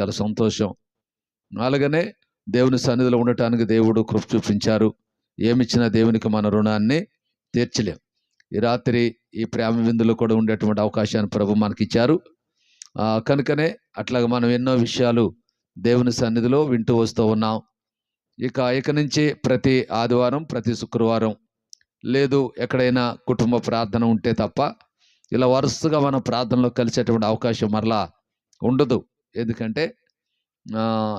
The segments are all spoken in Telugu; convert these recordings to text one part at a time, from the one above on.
చాలా సంతోషం. అలాగనే దేవుని సన్నిధిలో ఉండటానికి దేవుడు కృప చూపించారు. ఏమిచ్చినా దేవునికి మన రుణాన్ని తీర్చలేం. ఈ రాత్రి ఈ ప్రేమ విందులో కూడా ఉండేటువంటి అవకాశాన్ని ప్రభు మనకి ఇచ్చారు కనుకనే అట్లాగే మనం ఎన్నో విషయాలు దేవుని సన్నిధిలో వింటూ వస్తూ ఉన్నాం. ఇక ఇక నుంచి ప్రతి ఆదివారం ప్రతి శుక్రవారం లేదు ఎక్కడైనా కుటుంబ ప్రార్థన ఉంటే తప్ప ఇలా వరుసగా మనం ప్రార్థనలో కలిసేటువంటి అవకాశం మరలా ఉండదు. ఎందుకంటే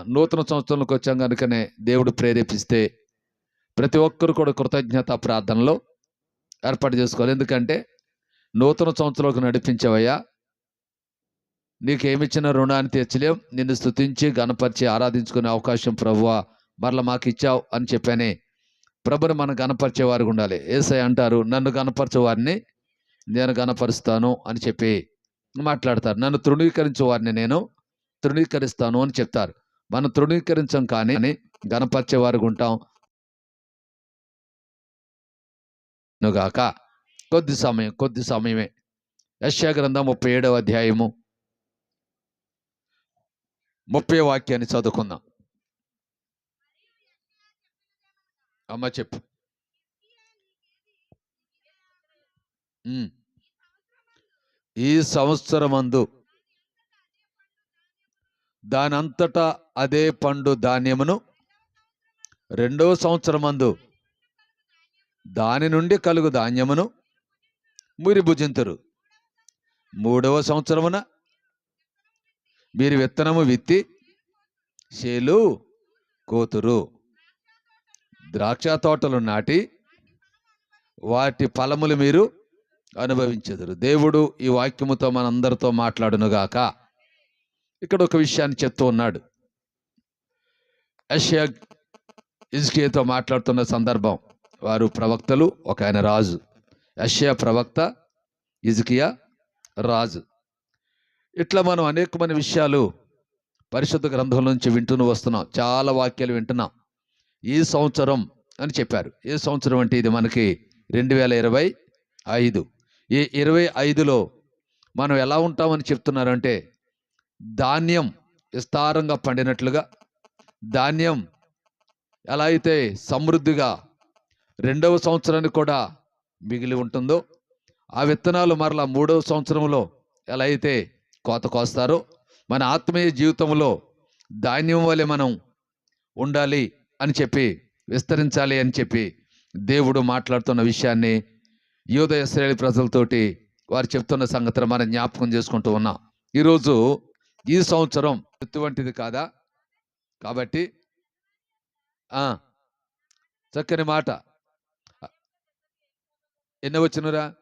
నూతన సంవత్సరంలోకి వచ్చాం కనుకనే దేవుడు ప్రేరేపిస్తే ప్రతి ఒక్కరు కూడా కృతజ్ఞత ప్రార్థనలో ఏర్పాటు చేసుకోవాలి. ఎందుకంటే నూతన సంవత్సరంలోకి నడిపించవయ్యా. నీకేమిచ్చిన రుణాన్ని తీర్చలేం. నిన్ను స్తుతించి గణపరిచి ఆరాధించుకునే అవకాశం ప్రభువా మరల మాకు ఇచ్చావు అని చెప్పానే ప్రభుని మనం గణపరిచే వారికి ఉండాలి. ఏసై అంటారు నన్ను గణపరచేవారిని నేను గణపరుస్తాను అని చెప్పి మాట్లాడతారు. నన్ను తృణీకరించేవారిని నేను తృణీకరిస్తాను అని చెప్తారు. మనం తృణీకరించం కానీ అని గణపరిచే ఉంటాం గాక. కొద్ది సమయం కొద్ది సమయమే. యశ్యా గ్రంథం ముప్పై ఏడవ అధ్యాయము. ముప్పై వాక్యాన్ని చదువుకుందాం. అమ్మ చెప్పు. ఈ సంవత్సరం అందు దానంతటా అదే పండు ధాన్యమును రెండవ సంవత్సరమందు దాని నుండి కలుగు ధాన్యమును మీరు భుజింతురు. మూడవ సంవత్సరమున మీరు విత్తనము విత్తి చేలు కోతురు. ద్రాక్ష తోటలు నాటి వాటి ఫలములు మీరు అనుభవించదురు. దేవుడు ఈ వాక్యముతో మనందరితో మాట్లాడునుగాక. ఇక్కడ ఒక విషయాన్ని చెప్తూ ఉన్నాడు. యెషయా ఇజ్కేతో మాట్లాడుతున్న సందర్భం. వారు ప్రవక్తలు ఒక ఆయన రాజు. యెషయా ప్రవక్త ఇజ్కియా రాజు. ఇట్లా మనం అనేకమైన విషయాలు పరిశుద్ధ గ్రంథం నుంచి వింటూనే వస్తున్నాం. చాలా వాక్యాలు వింటున్నాం. ఈ సంవత్సరం అని చెప్పారు. ఏ సంవత్సరం అంటే ఇది మనకి రెండు వేల ఇరవై ఐదు. ఈ ఇరవై ఐదులో మనం ఎలా ఉంటామని చెప్తున్నారంటే ధాన్యం విస్తారంగా పండినట్లుగా ధాన్యం ఎలా అయితే సమృద్ధిగా రెండవ సంవత్సరానికి కూడా మిగిలి ఉంటుందో ఆ విత్తనాలు మరలా మూడవ సంవత్సరంలో ఎలా అయితే కోత కోస్తారో మన ఆత్మీయ జీవితంలో ధాన్యం వలె మనం ఉండాలి అని చెప్పి విస్తరించాలి అని చెప్పి దేవుడు మాట్లాడుతున్న విషయాన్ని యోధ ప్రజలతోటి వారు చెప్తున్న సంగతిని మనం జ్ఞాపకం చేసుకుంటూ ఉన్నాం. ఈరోజు ఈ సంవత్సరం ఎటువంటిది కాదా? కాబట్టి చక్కని మాట. ఎన్ని వచ్చినరా?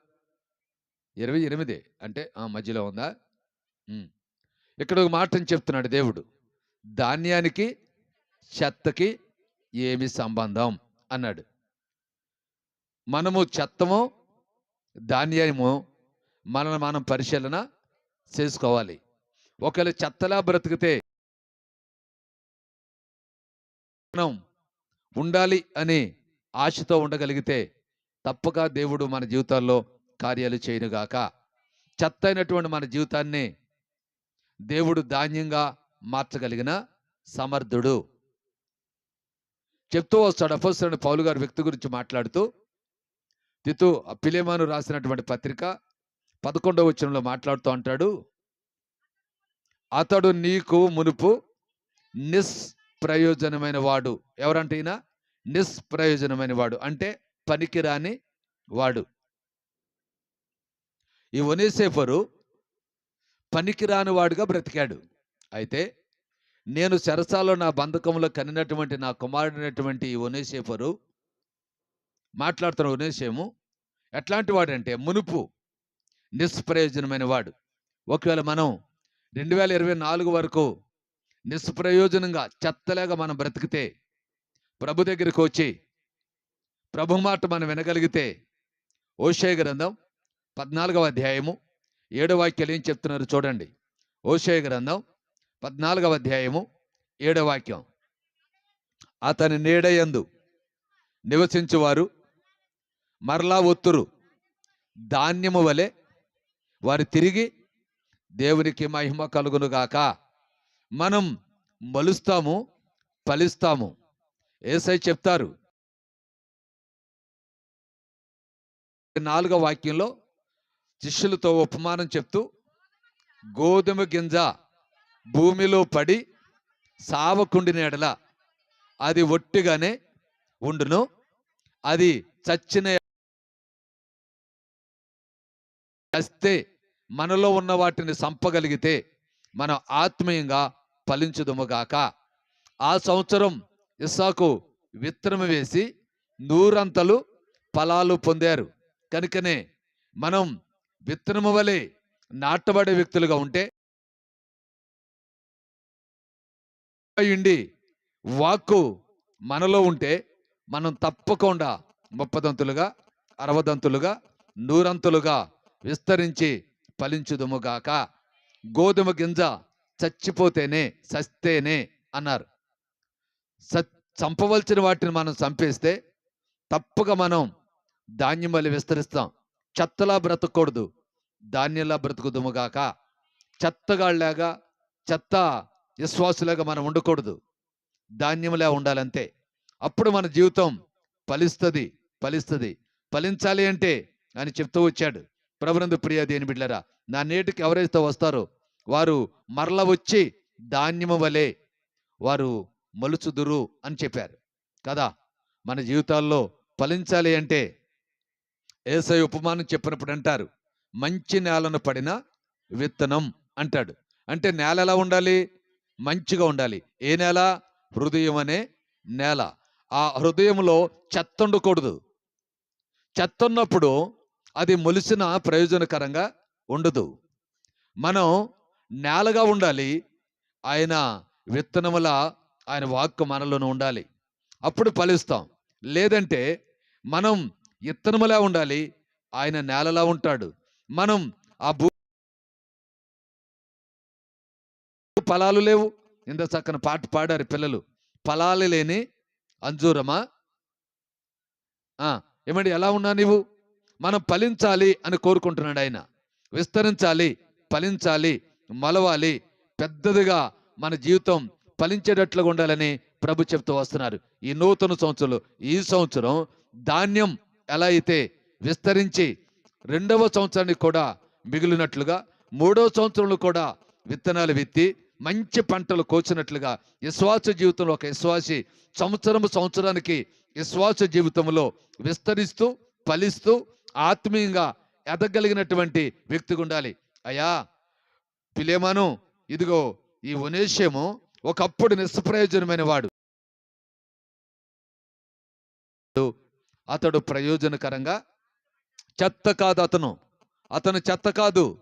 ఇరవై ఎనిమిది. అంటే ఆ, మధ్యలో ఉందా? ఇక్కడ ఒక మాటని చెప్తున్నాడు దేవుడు. ధాన్యానికి చెత్తకి ఏమి సంబంధం? అన్నాడు. మనము చెత్తము ధాన్యము మనల్ని మనం పరిశీలన చేసుకోవాలి. ఒకవేళ చెత్తలా బ్రతికితే మనం ఉండాలి అని ఆశతో ఉండగలిగితే తప్పక దేవుడు మన జీవితాల్లో కార్యాలు చేయనుగాక. చెత్త అయినటువంటి మన జీవితాన్ని దేవుడు ధాన్యంగా మార్చగలిగిన సమర్థుడు. చెప్తూ వస్తాడు అపోసరుడు పౌలు గారు వ్యక్తి గురించి మాట్లాడుతూ తితు పిలేమాను రాసినటువంటి పత్రిక పదకొండవ వచనంలో మాట్లాడుతూ అంటాడు అతడు నీకు మునుపు నిస్ప్రయోజనమైన వాడు. ఎవరంటే ఈయన? నిస్ప్రయోజనమైన వాడు. అంటే పనికిరాని వాడు. ఈ ఒనేసేఫరు పనికిరాని వాడుగా బ్రతికాడు. అయితే నేను చెరసాలో నా బంధకంలో కనినటువంటి నా కుమారుడైనటువంటి ఈ ఒనేసేఫరు మాట్లాడుతున్న ఒనేసేము ఎట్లాంటి వాడంటే మునుపు నిస్ప్రయోజనమైన వాడు. ఒకవేళ మనం రెండు వేల ఇరవై నాలుగు వరకు నిష్ప్రయోజనంగా చెత్తలేగా మనం బ్రతికితే ప్రభు దగ్గరికి వచ్చి ప్రభు మాట మనం వినగలిగితే ఓషయ గ్రంథం పద్నాలుగవ అధ్యాయము ఏడో వాక్యాలు ఏం చెప్తున్నారు చూడండి. ఓషయ గ్రంథం పద్నాలుగవ అధ్యాయము ఏడో వాక్యం. అతని నీడయందు నివసించువారు మరలా ఒత్తురు. ధాన్యము వలె వారు తిరిగి దేవునికి మహిమ కలుగునుగాక మనం మలుస్తాము ఫలిస్తాము. ఏసై చెప్తారు. నాలుగో వాక్యంలో శిష్యులతో ఉపమానం చెప్తూ గోధుమ గింజ భూమిలో పడి సావకుండిన ఎడల అది ఒట్టిగానే ఉండును అది చచ్చిన చస్తే మనలో ఉన్న వాటిని సంపగలిగితే మనం ఆత్మీయంగా ఫలించుదుమగాక ఆ సంవత్సరం ఇస్సాకు విత్తనం వేసి నూరంతలు ఫలాలు పొందారు. కనుకనే మనం విత్తనము వలె నాటబడే వ్యక్తులుగా ఉంటే అయ్యుండి వాక్కు మనలో ఉంటే మనం తప్పకుండా ముప్పదంతులుగా అరవదంతులుగా నూరంతులుగా విస్తరించి ఫలించుదుముగాక గోధుమ గింజ చచ్చిపోతేనే సస్తేనే అన్నారు. స చంపవలసిన వాటిని మనం చంపేస్తే తప్పుగా మనం ధాన్యం వల్ల విస్తరిస్తాం. చెత్తలా బ్రతకూడదు. ధాన్యంలా బ్రతుకుదుముగాక చెత్తగాళ్ళలాగా చెత్త విశ్వాసులాగా మనం ఉండకూడదు. ధాన్యంలా ఉండాలంతే. అప్పుడు మన జీవితం ఫలిస్తుంది ఫలిస్తుంది. ఫలించాలి అంటే అని చెప్తూ వచ్చాడు. ప్రభునందు ప్రియ దేని బిడ్డరా నా నేటికి ఎవరైతే వస్తారో వారు మరల వచ్చి ధాన్యము వలె వారు మలుచుదురు అని చెప్పారు. కదా? మన జీవితాల్లో ఫలించాలి అంటే ఏసై ఉపమానం చెప్పినప్పుడు అంటారు మంచి నేలను పడిన విత్తనం అంటాడు. అంటే నేల ఎలా ఉండాలి? మంచిగా ఉండాలి. ఏ నేల? హృదయం అనే నేల. ఆ హృదయంలో చెత్త ఉండకూడదు. చెత్త ఉన్నప్పుడు అది మొలిసిన ప్రయోజనకరంగా ఉండదు. మనం నేలగా ఉండాలి. ఆయన విత్తనముల ఆయన వాక్కు మనలోనూ ఉండాలి. అప్పుడు ఫలిస్తాం. లేదంటే మనం ఇత్తనములా ఉండాలి. ఆయన నేలలా ఉంటాడు. మనం ఆ భూ ఫలాలు లేవు. ఇంత చక్కని పాట పాడారు పిల్లలు. ఫలాలు లేని అంజూరమా? ఏమండి ఎలా ఉన్నా నీవు? మనం ఫలించాలి అని కోరుకుంటున్నాడు ఆయన. విస్తరించాలి ఫలించాలి మలవాలి పెద్దదిగా మన జీవితం ఫలించేటట్లుగా ఉండాలని ప్రభు చెప్తూ వస్తున్నారు. ఈ నూతన సంవత్సరంలో ఈ సంవత్సరం ధాన్యం ఎలా అయితే విస్తరించి రెండవ సంవత్సరానికి కూడా మిగిలినట్లుగా మూడవ సంవత్సరంలో కూడా విత్తనాలు విత్తి మంచి పంటలు కోచినట్లుగా విశ్వాస జీవితంలో ఒక విశ్వాసి సంవత్సరం సంవత్సరానికి విశ్వాస జీవితంలో విస్తరిస్తూ ఫలిస్తూ ఆత్మీయంగా ఎదగలిగినటువంటి వ్యక్తిగా ఉండాలి. అయ్యా పిలేమాను ఇదిగో ఈ ఉనేశ్యము ఒకప్పుడు నిస్ప్రయోజనమైన వాడు. అతడు ప్రయోజనకరంగా చెత్త కాదు అతను. అతను చెత్త కాదు.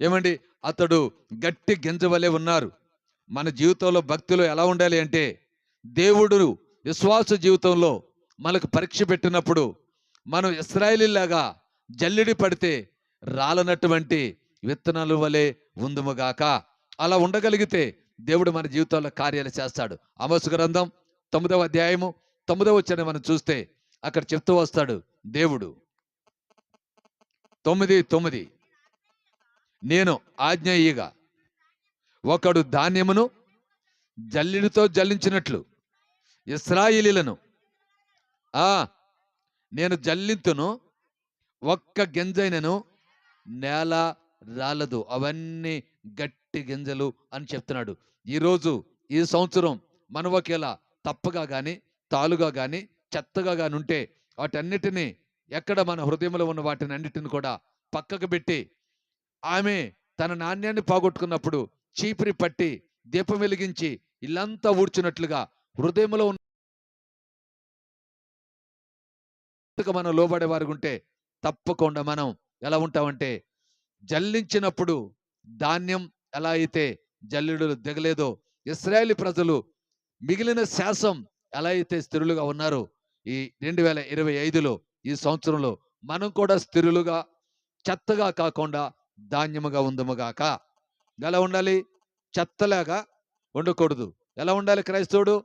ఏమండి? అతడు గట్టి గింజ వలె ఉన్నారు. మన జీవితంలో భక్తిలో ఎలా ఉండాలి అంటే దేవుడు విశ్వాస జీవితంలో మనకు పరీక్ష పెట్టినప్పుడు మనం ఇస్రాయలీలాగా జల్లిడి పడితే రాలనటువంటి విత్తనాలు వలె ఉందుముగాక అలా ఉండగలిగితే దేవుడు మన జీవితంలో కార్యాలు చేస్తాడు. అమసు గ్రంథం తొమ్మిదవ అధ్యాయము తొమ్మిదవ వచ్చిన మనం చూస్తే అక్కడ చెప్తూ వస్తాడు దేవుడు. తొమ్మిది తొమ్మిది. నేను ఆజ్ఞయ్యగా ఒకడు ధాన్యమును జల్లిడితో జల్లించినట్లు ఇస్రాయిలీలను ఆ నేను జల్లింతును ఒక్క గింజైనను నేల రాలదు. అవన్నీ గట్టి గింజలు అని చెప్తున్నాడు. ఈరోజు ఈ సంవత్సరం మనం ఒకేలా తప్పగా కానీ తాలుగా కానీ చెత్తగా కానీ ఉంటే వాటన్నిటినీ ఎక్కడ మన హృదయంలో ఉన్న వాటిని అన్నిటిని కూడా పక్కకు పెట్టి ఆమె తన నాణ్యాన్ని పోగొట్టుకున్నప్పుడు చీపిరి పట్టి దీపం వెలిగించి ఇల్లంతా ఊడ్చినట్లుగా హృదయంలో ఉన్న మనం లోబడే ఉంటే తప్పకుండా మనం ఎలా ఉంటామంటే జల్లించినప్పుడు ధాన్యం ఎలా అయితే జల్లుడు దిగలేదో ఇస్రాయేలీ ప్రజలు మిగిలిన శాసం ఎలా అయితే స్థిరులుగా ఉన్నారో ఈ రెండు వేల ఇరవై ఐదులో ఈ సంవత్సరంలో మనం కూడా స్థిరులుగా చెత్తగా కాకుండా ధాన్యముగా ఉందముగాక. ఎలా ఉండాలి? చెత్తలాగా ఉండకూడదు. ఎలా ఉండాలి క్రైస్తవుడు?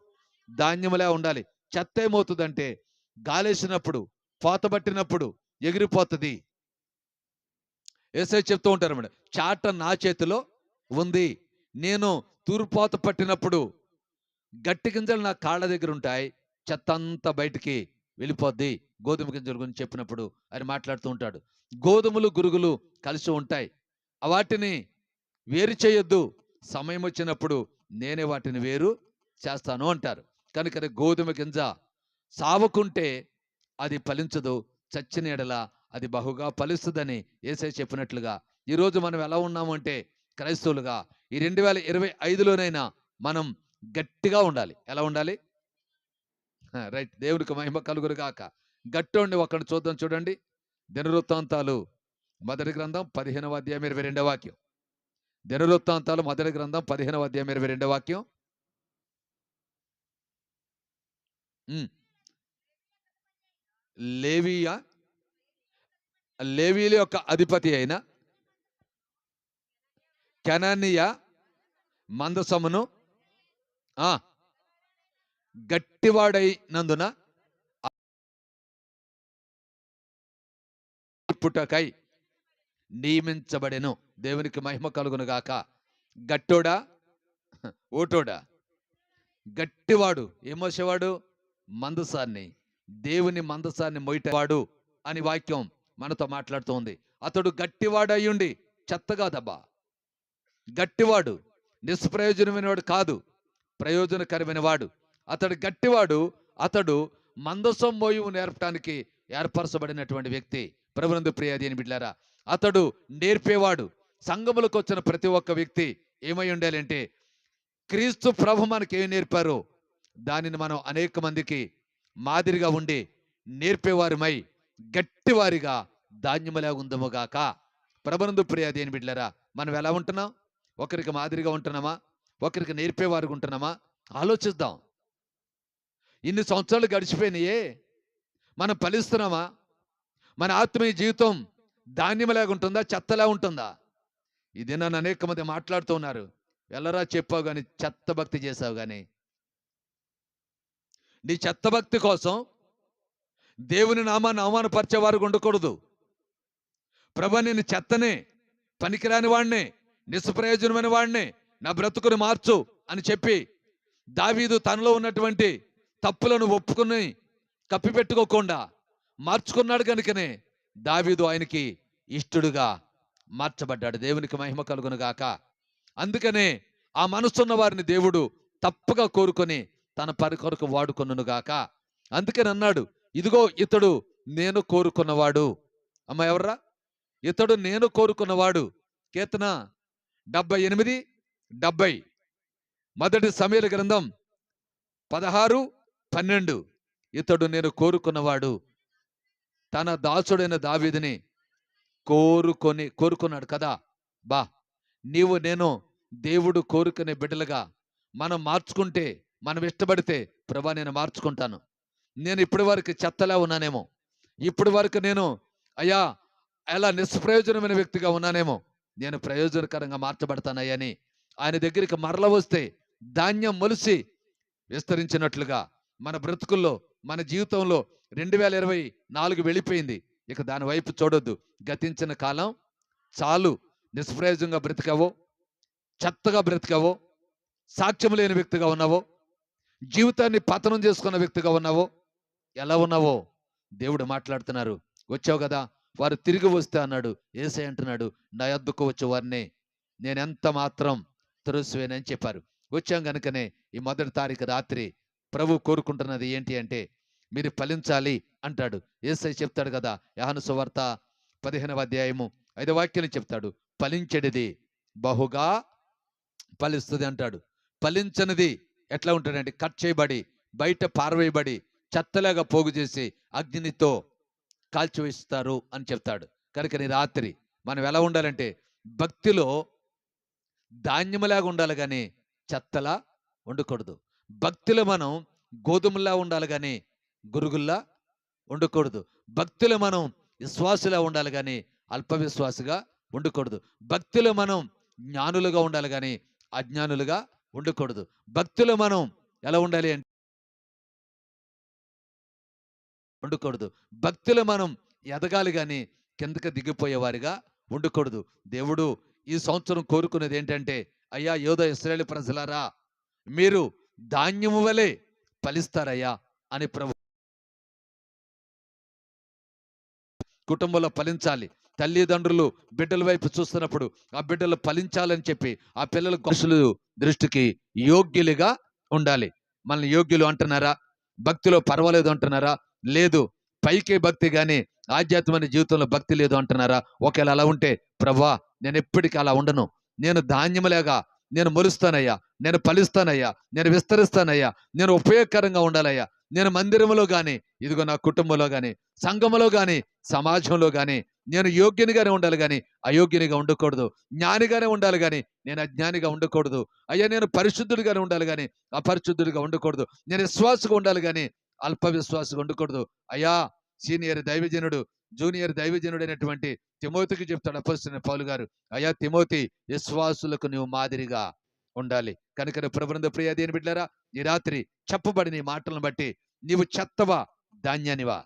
ధాన్యములా ఉండాలి. చెత్త ఏమవుతుందంటే గాలేసినప్పుడు పోతబట్టినప్పుడు ఎగిరిపోతుంది. ఏసై చెప్తూ ఉంటారు మేడం చాట నా చేతిలో ఉంది. నేను తూర్పోత పట్టినప్పుడు గట్టి గింజలు నా కాళ్ళ దగ్గర ఉంటాయి. చెత్త అంతా బయటికి వెళ్ళిపోద్ది. గోధుమ గింజల గురించి చెప్పినప్పుడు ఆయన మాట్లాడుతూ ఉంటాడు. గోధుమలు గురుగులు కలిసి ఉంటాయి. వాటిని వేరు చేయొద్దు. సమయం వచ్చినప్పుడు నేనే వాటిని వేరు చేస్తాను అంటారు. కనుక గోధుమ గింజ సావకుంటే అది ఫలించదు. చచ్చిన ఎడల అది బహుగా ఫలిస్తుందని ఏసై చెప్పినట్లుగా ఈరోజు మనం ఎలా ఉన్నామంటే క్రైస్తవులుగా ఈ రెండు వేల ఇరవై ఐదులోనైనా మనం గట్టిగా ఉండాలి. ఎలా ఉండాలి? రైట్. దేవుడికి మహిమ కలుగురు గట్టి ఉండి ఒకరిని చూద్దాం చూడండి. దినవృత్తాంతాలు మొదటి గ్రంథం పదిహేనవ అధ్యాయం ఇరవై రెండవ వాక్యం. దినవృత్తాంతాలు మొదటి గ్రంథం పదిహేనవ అధ్యాయం ఇరవై రెండవ వాక్యం. లేవీయ? లేవీల యొక్క అధిపతి అయిన కెనానియా మందసమును గట్టివాడైనందున పుట్టకై నియమించబడెను. దేవునికి మహిమ కలుగునుగాక గట్టోడా? ఓటోడా? గట్టివాడు. ఏమోసేవాడు మందసాన్ని. దేవుని మందసాన్ని మొయిటవాడు అని వాక్యం మనతో మాట్లాడుతోంది. అతడు గట్టివాడు అయ్యుండి చెత్తగాదబ్బా గట్టివాడు నిష్ప్రయోజనమైనవాడు కాదు ప్రయోజనకరమైన వాడు అతడు గట్టివాడు అతడు మందసం మోయువు నేర్పడానికి ఏర్పరచబడినటువంటి వ్యక్తి. ప్రభునందు ప్రియ దేని బిడ్డారా అతడు నేర్పేవాడు సంఘములకు వచ్చిన ప్రతి ఒక్క వ్యక్తి ఏమై ఉండాలంటే క్రీస్తు ప్రభు మనకి ఏం నేర్పారో దానిని మనం అనేక మందికి మాదిరిగా ఉండి నేర్పేవారిమై గట్టివారిగా ధాన్యములా ఉందముగాక ప్రభునందు ప్రియ దేని బిడ్డలారా మనం ఎలా ఉంటున్నాం? ఒకరికి మాదిరిగా ఉంటున్నామా? ఒకరికి నేర్పేవారికి ఉంటున్నామా? ఆలోచిద్దాం. ఇన్ని సంవత్సరాలు గడిచిపోయినాయే. మనం ఫలిస్తున్నామా? మన ఆత్మీయ జీవితం ధాన్యంలాగా ఉంటుందా చెత్తలా ఉంటుందా ఇది నన్ను అనేక మంది మాట్లాడుతూ ఉన్నారు. ఎల్లరా చెప్పావు కానీ చెత్త భక్తి చేసావు కానీ నీ చెత్త భక్తి కోసం దేవుని నామాన్ని అవమానపరిచేవారు ఉండకూడదు. ప్రభ నేను చెత్తనే పనికిరాని వాడినే నిస్ప్రయోజనమైన వాడినే నా బ్రతుకుని మార్చు అని చెప్పి దావీదు తనలో ఉన్నటువంటి తప్పులను ఒప్పుకుని కప్పిపెట్టుకోకుండా మార్చుకున్నాడు కనుకనే దావీదు ఆయనకి ఇష్టడుగా మార్చబడ్డాడు. దేవునికి మహిమ కలుగునుగాక అందుకనే ఆ మనసున్న వారిని దేవుడు తప్పగా కోరుకొని తన పరి కొరకు వాడుకొనును గాక. అందుకని అన్నాడు ఇదిగో ఇతడు నేను కోరుకున్నవాడు. అమ్మ ఎవర్రా? ఇతడు నేను కోరుకున్నవాడు. కీర్తన డెబ్బై ఎనిమిది డెబ్బై. మొదటి సమీర గ్రంథం పదహారు పన్నెండు. ఇతడు నేను కోరుకున్నవాడు. తన దాసుడైన దావీదిని కోరుకొని కోరుకున్నాడు కదా. బా నీవు నేను దేవుడు కోరుకునే బిడ్డలుగా మనం మార్చుకుంటే మనం ఇష్టపడితే ప్రభా నేను మార్చుకుంటాను. నేను ఇప్పటి వరకు చెత్తలా ఉన్నానేమో. ఇప్పటి వరకు నేను అయ్యా ఎలా నిష్ప్రయోజనమైన వ్యక్తిగా ఉన్నానేమో. నేను ప్రయోజనకరంగా మార్చబడతానయ్యని ఆయన దగ్గరికి మరల వస్తే ధాన్యం మొలిసి విస్తరించినట్లుగా మన బ్రతుకుల్లో మన జీవితంలో రెండు వేల ఇరవై నాలుగు వెళ్ళిపోయింది. ఇక దాని వైపు చూడొద్దు. గతించిన కాలం చాలు. నిష్ప్రయోజనంగా బ్రతికావో చెత్తగా బ్రతికావో సాక్ష్యం లేని వ్యక్తిగా ఉన్నావో జీవితాన్ని పతనం చేసుకున్న వ్యక్తిగా ఉన్నావో? ఎలా ఉన్నావో? దేవుడు మాట్లాడుతున్నారు. వచ్చావు కదా? వారు తిరిగి వస్తే అన్నాడు. ఏసై అంటున్నాడు నా యొద్దకు వచ్చే వారిని నేను ఎంత మాత్రం త్రోసివేనని చెప్పారు. వచ్చాం కనుకనే ఈ మొదటి తారీఖు రాత్రి ప్రభు కోరుకుంటున్నది ఏంటి అంటే మీరు ఫలించాలి అంటాడు. ఏసై చెప్తాడు కదా యహను సువార్త పదిహేనవ అధ్యాయము ఐదు వాక్యాలు చెప్తాడు. ఫలించడిది బహుగా ఫలిస్తుంది అంటాడు. ఫలించనిది ఎట్లా ఉంటాడంటే కట్ చేయబడి బయట పారవేయబడి చెత్తలాగా పోగు చేసి అగ్నితో కాల్చివేస్తారు అని చెప్తాడు. కనుక నీ రాత్రి మనం ఎలా ఉండాలంటే భక్తిలో ధాన్యములాగా ఉండాలి కానీ చెత్తలా ఉండకూడదు. భక్తిలో మనం గోధుమలా ఉండాలి కానీ గురుగుల్లా ఉండకూడదు. భక్తిలో మనం విశ్వాసులా ఉండాలి కానీ అల్పవిశ్వాసుగా ఉండకూడదు. భక్తిలో మనం జ్ఞానులుగా ఉండాలి కానీ అజ్ఞానులుగా ఉండకూడదు. భక్తులు మనం ఎలా ఉండాలి అంటే ఉండకూడదు. భక్తులు మనం ఎదగాలి కానీ కిందకి దిగిపోయేవారిగా ఉండకూడదు. దేవుడు ఈ సంవత్సరం కోరుకునేది ఏంటంటే అయ్యా యోధ ఇస్రాయేల్ ప్రజలారా మీరు ధాన్యము వలె ఫలిస్తారయ్యా అని ప్రభు కుటుంబంలో ఫలించాలి. తల్లిదండ్రులు బిడ్డల వైపు చూస్తున్నప్పుడు ఆ బిడ్డలు ఫలించాలని చెప్పి ఆ పిల్లల మనుషులు దృష్టికి యోగ్యులుగా ఉండాలి. మనల్ని యోగ్యులు అంటున్నారా? భక్తిలో పర్వాలేదు అంటున్నారా? లేదు. పైకే భక్తి కానీ ఆధ్యాత్మిక జీవితంలో భక్తి లేదు అంటున్నారా? ఒకవేళ అలా ఉంటే ప్రవ్వా నేను ఎప్పటికీ అలా ఉండను. నేను ధాన్యములేగా నేను మొలుస్తానయ్యా. నేను ఫలిస్తానయ్యా. నేను విస్తరిస్తానయ్యా. నేను ఉపయోగకరంగా ఉండాలయ్యా. నేను మందిరంలో కానీ ఇదిగో నా కుటుంబంలో కానీ సంఘములో కానీ సమాజంలో కానీ నేను యోగ్యునిగానే ఉండాలి కానీ అయోగ్యునిగా ఉండకూడదు. జ్ఞానిగానే ఉండాలి కానీ నేను అజ్ఞానిగా ఉండకూడదు. అయ్యా నేను పరిశుద్ధుడిగానే ఉండాలి కానీ అపరిశుద్ధుడిగా ఉండకూడదు. నేను విశ్వాసగా ఉండాలి కానీ అల్ప విశ్వాసగా ఉండకూడదు. అయ్యా సీనియర్ దైవజనుడు జూనియర్ దైవజనుడు అయినటువంటి తిమోతికి చెప్తాడు అపస్తున్న పౌలు గారు. అయ్యా తిమోతి విశ్వాసులకు నువ్వు మాదిరిగా ఉండాలి. కనుక ప్రభునంద ప్రియ దేని బిడ్డారా ఈ రాత్రి చెప్పబడిన ఈ మాటలను బట్టి నీవు చెత్తవా ధాన్యానివా?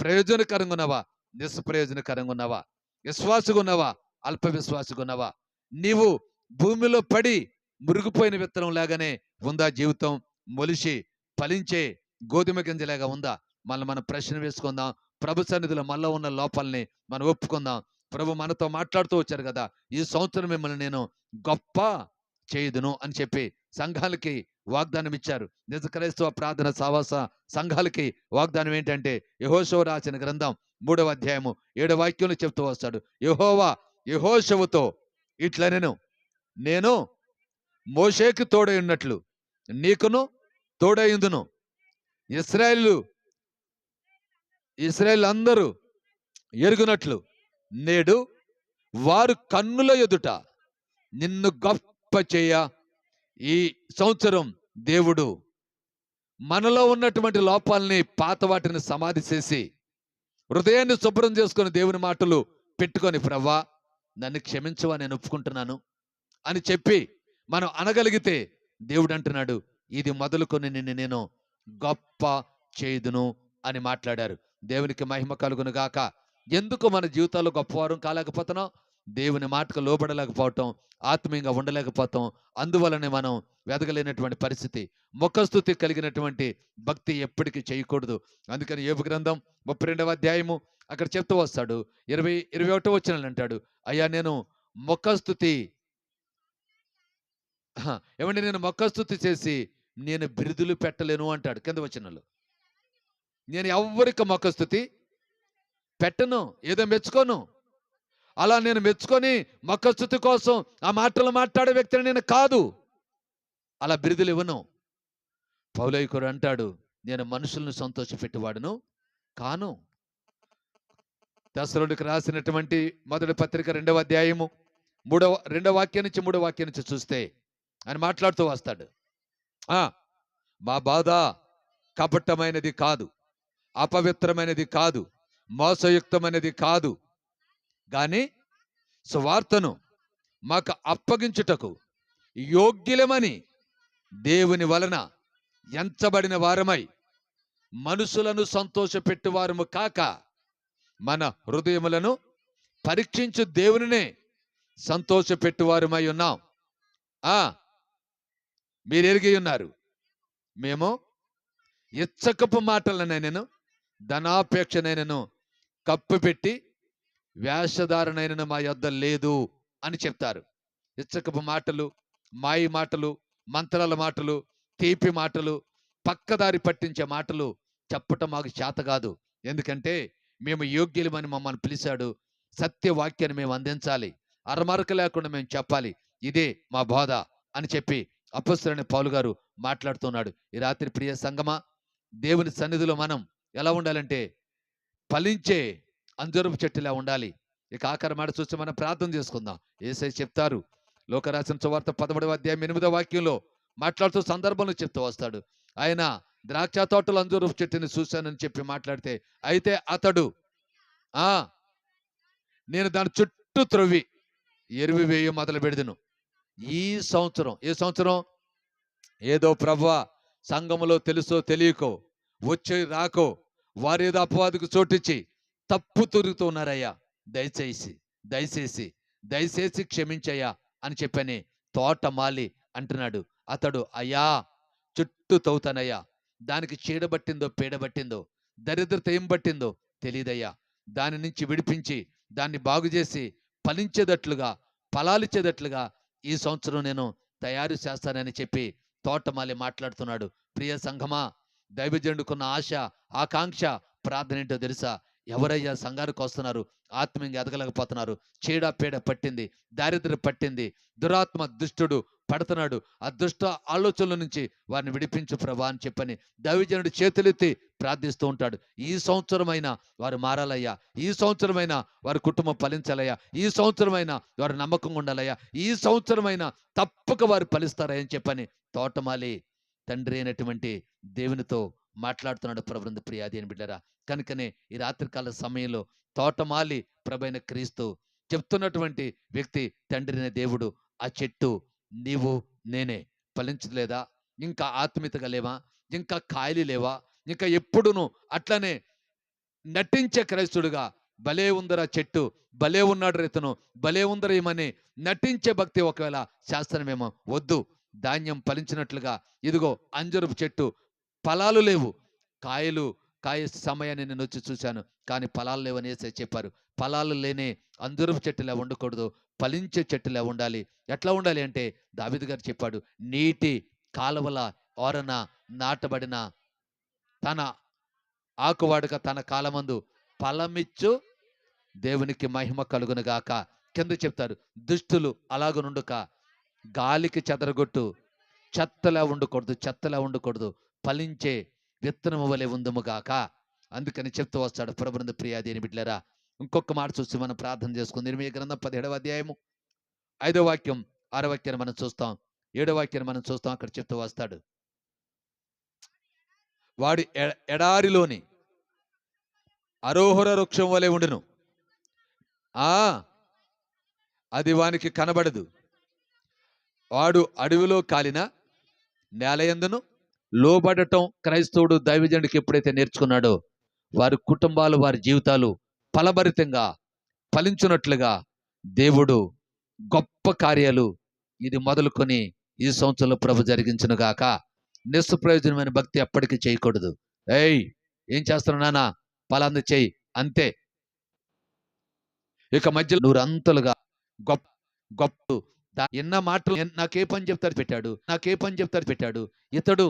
ప్రయోజనకరంగా ఉన్నవా నిస్ప్రయోజనకరంగా ఉన్నవా విశ్వాసగా ఉన్నావా అల్ప విశ్వాసగా ఉన్నావా నీవు భూమిలో పడి మురిగిపోయిన విత్తనం లాగానే ఉందా? జీవితం మొలిచి ఫలించే గోధుమ గింజలాగా ఉందా? మళ్ళీ మనం ప్రశ్న వేసుకుందాం. ప్రభు సన్నిధిలో మళ్ళీ ఉన్న లోపాలని మనం ఒప్పుకుందాం. ప్రభు మనతో మాట్లాడుతూ వచ్చారు కదా ఈ సంవత్సరం మిమ్మల్ని నేను గొప్ప చేయుదును అని చెప్పి సంఘాలకి వాగ్దానం ఇచ్చారు. నిజ క్రైస్తవ ప్రార్థన సావాస సంఘాలకి వాగ్దానం ఏంటంటే యహోశో రాసిన గ్రంథం మూడవ అధ్యాయము ఏడవ వాక్యంలో చెప్తూ వస్తాడు. యహోవా యహోశవుతో ఇట్లా నేను నేను మోషేకి తోడై ఉన్నట్లు నీకును తోడైందును ఇస్రాయిల్ ఇస్రాయిల్ అందరూ ఎరుగునట్లు నేడు వారు కన్నుల ఎదుట నిన్ను గొప్ప చేయ ఈ సంవత్సరం దేవుడు మనలో ఉన్నటువంటి లోపాలని పాత వాటిని సమాధి చేసి హృదయాన్ని శుభ్రం చేసుకొని దేవుని మాటలు పెట్టుకొని ప్రవ్వా నన్ను క్షమించవా నేను ఒప్పుకుంటున్నాను అని చెప్పి మనం అనగలిగితే దేవుడు అంటున్నాడు ఇది మొదలుకొని నిన్ను నేను గొప్ప చేయుదును అని మాట్లాడారు. దేవునికి మహిమ కలుగును గాక. ఎందుకు మన జీవితాల్లో గొప్పవారం కాలేకపోతున్నాం? దేవుని మాటకు లోబడలేకపోవటం ఆత్మీయంగా ఉండలేకపోతాం అందువలనే మనం వెదగలేనటువంటి పరిస్థితి. ముఖస్థుతి కలిగినటువంటి భక్తి ఎప్పటికీ చేయకూడదు. అందుకని ఏపు గ్రంథం ముప్పై రెండవ అధ్యాయము అక్కడ చెప్తూ వస్తాడు. ఇరవై ఇరవై ఒకటో వచ్చిన అంటాడు. అయ్యా నేను ముఖస్థుతి ఏమంటే నేను మొక్కస్తుతి చేసి నేను బిరుదులు పెట్టలేను అంటాడు కింద వచ్చినలో నేను ఎవ్వరికి మొక్కస్తుతి పెట్టను? ఏదో మెచ్చుకోను? అలా నేను మెచ్చుకొని మొక్కస్థుతి కోసం ఆ మాటలు మాట్లాడే వ్యక్తిని నేను కాదు. అలా బిరుదులు ఇవ్వను. పౌలైకుడు అంటాడు నేను మనుషులను సంతోషపెట్టేవాడును కాను. దశరుడికి రాసినటువంటి మొదటి పత్రిక రెండవ అధ్యాయము మూడవ రెండవ వాక్యం నుంచి మూడవ వాక్యం నుంచి చూస్తే ఆయన మాట్లాడుతూ వస్తాడు. ఆ మా బాధ కపటమైనది కాదు అపవిత్రమైనది కాదు మోసయుక్తమైనది కాదు కానీ సువార్తను మాకు అప్పగించుటకు యోగ్యులమని దేవుని వలన ఎంచబడిన వారమై మనుషులను సంతోషపెట్టువారము కాక మన హృదయములను పరీక్షించు దేవునినే సంతోషపెట్టువారమై ఉన్నాం. ఆ! మీరు ఎరిగి ఉన్నారు. మేము ఇచ్చకపు మాటలనైనను ధనాపేక్షనైనను కప్పిపెట్టి వ్యాసధారణైన మా యొద్ద లేదు అని చెప్తారు. ఇచ్చకపు మాటలు మాయి మాటలు మంత్రాల మాటలు తీపి మాటలు పక్కదారి పట్టించే మాటలు చెప్పటం మాకు చేత కాదు. ఎందుకంటే మేము యోగ్యులమని మమ్మల్ని పిలిచాడు. సత్యవాక్యాన్ని మేము అందించాలి. అరమరక లేకుండా మేము చెప్పాలి. ఇదే మా బోధ అని చెప్పి అపస్తులని పౌలు గారు మాట్లాడుతున్నాడు. ఈ రాత్రి ప్రియ సంగమా దేవుని సన్నిధిలో మనం ఎలా ఉండాలంటే ఫలించే అంజరపు చెట్టులా ఉండాలి. ఇక ఆఖరి మాట చూసి మనం ప్రార్థన చేసుకుందాం. ఏసై చెప్తారు లోకరాసిన సువార్త పదమూడవ అధ్యాయం ఎనిమిదవ వాక్యంలో మాట్లాడుతూ సందర్భంలో చెప్తూ వస్తాడు. ఆయన ద్రాక్ష తోటలు అంజూరపు చెట్టుని చూశానని చెప్పి మాట్లాడితే అయితే అతడు ఆ నేను దాని చుట్టూ త్రవ్వి ఎరువి వేయ మొదలు పెడదును. ఈ సంవత్సరం ఏ సంవత్సరం? ఏదో ప్రభా సంఘములో తెలుసో తెలియకో వచ్చే రాకో వారేదో అపవాదికి చోటిచ్చి తప్పు తొరుగుతున్నారయ్యా. దయచేసి దయచేసి దయచేసి క్షమించయ్యా అని చెప్పని తోటమాలి అంటున్నాడు. అతడు అయ్యా చుట్టూ తవ్వుతానయ్యా. దానికి చీడబట్టిందో పీడబట్టిందో దరిద్రత ఏం పట్టిందో తెలియదయ్యా దాని నుంచి విడిపించి దాన్ని బాగు చేసి ఫలించేటట్లుగా ఫలాలిచ్చేటట్లుగా ఈ సంవత్సరం నేను తయారు చేస్తానని చెప్పి తోటమాలి మాట్లాడుతున్నాడు. ప్రియ సంఘమా దైవజనుడుకున్న ఆశ ఆకాంక్ష ప్రార్థన ఏంటో తెలుసా? ఎవరయ్యా సంఘానికి వస్తున్నారు? ఆత్మీయంగా ఎదగలేకపోతున్నారు. చీడ పీడ పట్టింది. దారిద్ర్యం పట్టింది. దురాత్మ దుష్టుడు పడుతున్నాడు. ఆ దుష్ట ఆలోచనల నుంచి వారిని విడిపించు ప్రభా అని చెప్పని దైవజనుడు చేతులెత్తి ప్రార్థిస్తూ ఉంటాడు. ఈ సంవత్సరమైనా వారు మారాలయ్యా. ఈ సంవత్సరమైనా వారి కుటుంబం ఫలించాలయ్యా. ఈ సంవత్సరమైనా వారు నమ్మకంగా ఉండాలయ్యా. ఈ సంవత్సరమైనా తప్పక వారు ఫలిస్తారని చెప్పని తోటమాలి తండ్రి అయినటువంటి దేవునితో మాట్లాడుతున్నాడు ప్రభృంద ప్రియాది అని బిడ్డరా. కనుకనే ఈ రాత్రికాల సమయంలో తోటమాలి ప్రభైన క్రీస్తు చెప్తున్నటువంటి వ్యక్తి తండ్రిన దేవుడు ఆ చెట్టు నీవు నేనే. ఫలించలేదా? ఇంకా ఆత్మీయతగా లేవా? ఇంకా కాయలు లేవా? ఇంకా ఎప్పుడును అట్లనే నటించే క్రైస్తుడుగా భలే ఉందరా చెట్టు భలే ఉన్నాడు రైతును భలే ఉందరా ఏమని నటించే భక్తి ఒకవేళ శాస్త్రమేమో వద్దు. ధాన్యం ఫలించినట్లుగా ఇదిగో అంజరుపు చెట్టు ఫలాలు లేవు. కాయలు కాయ సమయాన్ని నేను వచ్చి చూశాను. కానీ ఫలాలు లేవని వేసే చెప్పారు. ఫలాలు లేనే అందరూ చెట్టులా ఉండకూడదు. ఫలించే చెట్టులా ఉండాలి. ఎట్లా ఉండాలి అంటే దావిద్ గారు చెప్పాడు. నీటి కాలువల ఓరన నాటబడిన తన ఆకువాడుక తన కాలమందు ఫలమిచ్చు దేవునికి మహిమ కలుగునుగాక కింద చెప్తారు. దుష్టులు అలాగనుండుక. గాలికి చెదరగొట్టు. చెత్తలా ఉండకూడదు. చెత్తలా ఉండకూడదు. ఫలించే విత్తనము వలె ఉందముగాక అందుకని చెప్తూ వస్తాడు పురబృంద ప్రియాదేని దేని ఇంకొక మాట చూసి మనం ప్రార్థన చేసుకుంది. మీ గ్రంథం పదిహేడవ అధ్యాయము. ఐదో వాక్యం ఆరో వాక్యాన్ని మనం చూస్తాం. ఏడో వాక్యాన్ని మనం చూస్తాం. అక్కడ చెప్తూ వస్తాడు. వాడు ఎడారిలోని అరోహర వృక్షం వలె ఉండును. ఆ అది వానికి కనబడదు. వాడు అడవిలో కాలిన నేలయందును లోబడటం క్రైస్తవుడు దైవజనుడికి ఎప్పుడైతే నేర్చుకున్నాడో వారి కుటుంబాలు వారి జీవితాలు ఫలభరితంగా ఫలించున్నట్లుగా దేవుడు గొప్ప కార్యాలు ఇది మొదలుకొని ఈ సంవత్సరంలో ప్రభు జరిగించునుగాక నిస్ప్రయోజనమైన భక్తి ఎప్పటికీ చేయకూడదు. ఏయ్ ఏం చేస్తున్నావు నాన్న? పలాంది చేయి. అంతే. ఇక మధ్యలో నూరంతలుగా గొప్ప గొప్ప ఎన్న మాటలు నాకే పని చెప్తారు పెట్టాడు. నాకే పని చెప్తారు పెట్టాడు. ఇతడు